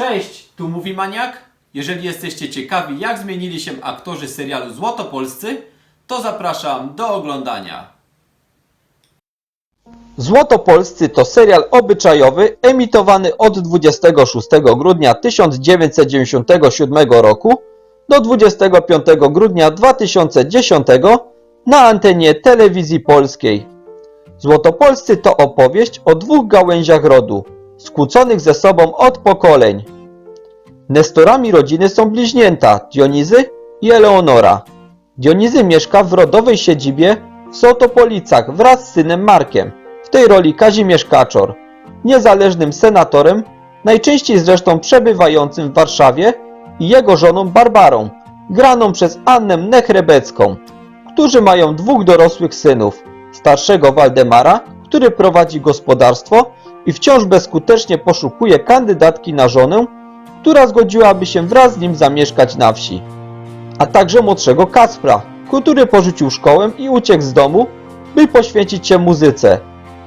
Cześć, tu mówi Maniak. Jeżeli jesteście ciekawi, jak zmienili się aktorzy serialu Złotopolscy, to zapraszam do oglądania. Złotopolscy to serial obyczajowy emitowany od 26 grudnia 1997 roku do 25 grudnia 2010 na antenie telewizji polskiej. Złotopolscy to opowieść o dwóch gałęziach rodu, skłóconych ze sobą od pokoleń. Nestorami rodziny są bliźnięta Dionizy i Eleonora. Dionizy mieszka w rodowej siedzibie w Złotopolicach wraz z synem Markiem, w tej roli Kazimierz Kaczor, niezależnym senatorem, najczęściej zresztą przebywającym w Warszawie i jego żoną Barbarą, graną przez Annę Nechrebecką, którzy mają dwóch dorosłych synów, starszego Waldemara, który prowadzi gospodarstwo i wciąż bezskutecznie poszukuje kandydatki na żonę, która zgodziłaby się wraz z nim zamieszkać na wsi a także młodszego Kaspra, który porzucił szkołę i uciekł z domu, by poświęcić się muzyce.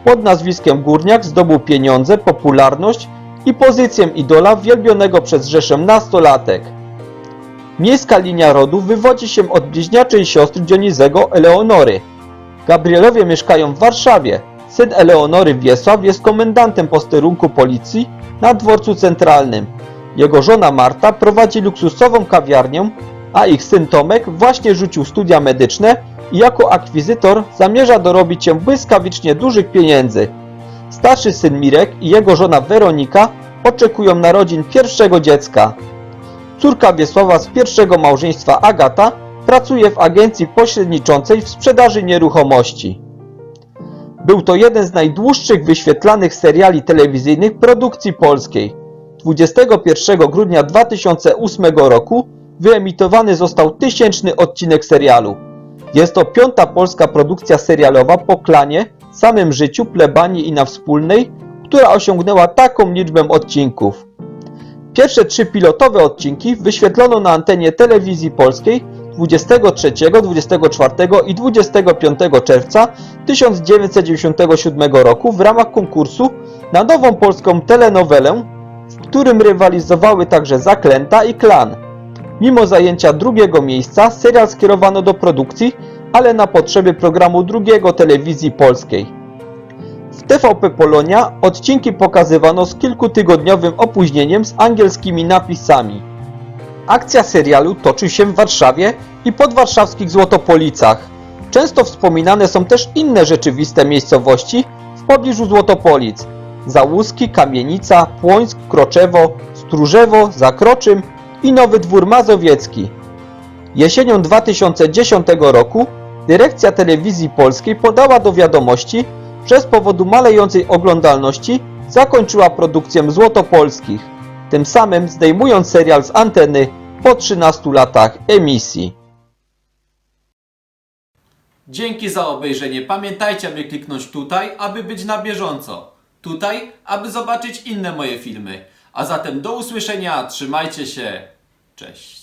Pod nazwiskiem Górniak zdobył pieniądze, popularność i pozycję idola wielbionego przez rzeszę nastolatek. Miejska linia rodu wywodzi się od bliźniaczej siostry Dionizego Eleonory. Gabrielowie mieszkają w Warszawie. Syn Eleonory Wiesław jest komendantem posterunku policji na dworcu centralnym. Jego żona Marta prowadzi luksusową kawiarnię, a ich syn Tomek właśnie rzucił studia medyczne i jako akwizytor zamierza dorobić się błyskawicznie dużych pieniędzy. Starszy syn Mirek i jego żona Weronika oczekują narodzin pierwszego dziecka. Córka Wiesława z pierwszego małżeństwa Agata pracuje w agencji pośredniczącej w sprzedaży nieruchomości. Był to jeden z najdłuższych wyświetlanych seriali telewizyjnych produkcji polskiej. 21 grudnia 2008 roku wyemitowany został tysięczny odcinek serialu. Jest to piąta polska produkcja serialowa po klanie, samym życiu, plebanii i na wspólnej, która osiągnęła taką liczbę odcinków. Pierwsze trzy pilotowe odcinki wyświetlono na antenie telewizji polskiej 23, 24 i 25 czerwca 1997 roku w ramach konkursu na nową polską telenowelę, w którym rywalizowały także Zaklęta i Klan. Mimo zajęcia drugiego miejsca, serial skierowano do produkcji, ale na potrzeby programu drugiego telewizji polskiej. W TVP Polonia odcinki pokazywano z kilkutygodniowym opóźnieniem z angielskimi napisami. Akcja serialu toczy się w Warszawie i podwarszawskich Złotopolicach. Często wspominane są też inne rzeczywiste miejscowości w pobliżu Złotopolic. Załuski, Kamienica, Płońsk, Kroczewo, Stróżewo, Zakroczym i Nowy Dwór Mazowiecki. Jesienią 2010 roku dyrekcja telewizji polskiej podała do wiadomości, że z powodu malejącej oglądalności zakończyła produkcję Złotopolskich, tym samym zdejmując serial z anteny po 13 latach emisji. Dzięki za obejrzenie. Pamiętajcie, aby kliknąć tutaj, aby być na bieżąco. Tutaj, aby zobaczyć inne moje filmy. A zatem do usłyszenia, trzymajcie się. Cześć.